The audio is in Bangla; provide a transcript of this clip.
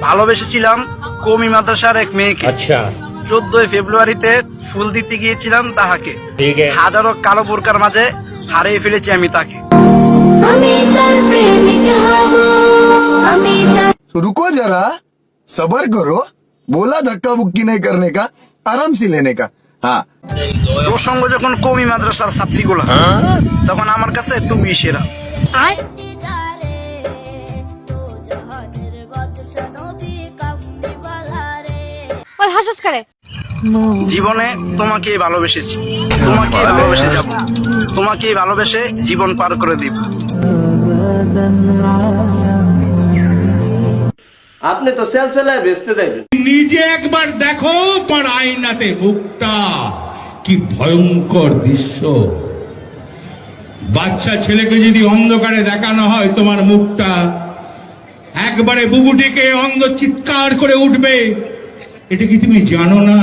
ভালোবেসেছিলাম কমি মাদ্রাসার এক মেয়েকে। আচ্ছা। চোদ্দই ফেব্রুয়ারিতে ফুল দিতে গিয়েছিলাম তাহাকে। হাজারো কালো বোরকার মাঝে হারিয়ে ফেলেছি আমি তাকে। রুকো যারা। সবর করো। বোলা ধাক্কা বুক্কি নাই করনে কা আরাম সে লেনে কা। হ্যাঁ। প্রসঙ্গ যখন কমি মাদ্রাসার ছাত্রীগুলা হ্যাঁ? তখন আমার কাছে তুমি সেরা। হাসস করে? জীবনে তোমাকেই ভালোবেসেছি। তোমাকেই ভালোবেসে যাব। তোমাকেই ভালোবেসে জীবন পার করে দিব। আপনি তো সেলসেলায় বেচতে যাবেন নিজে একবার দেখো তোমার আয়নাতে মুখটা কি ভয়ঙ্কর দৃশ্য। বাচ্চা ছেলেকে যদি অন্ধকারে দেখানো হয় তোমার মুখটা একবারে বুবুটিকে অন্ধ চিৎকার করে উঠবে। এটা কি তুমি জানো না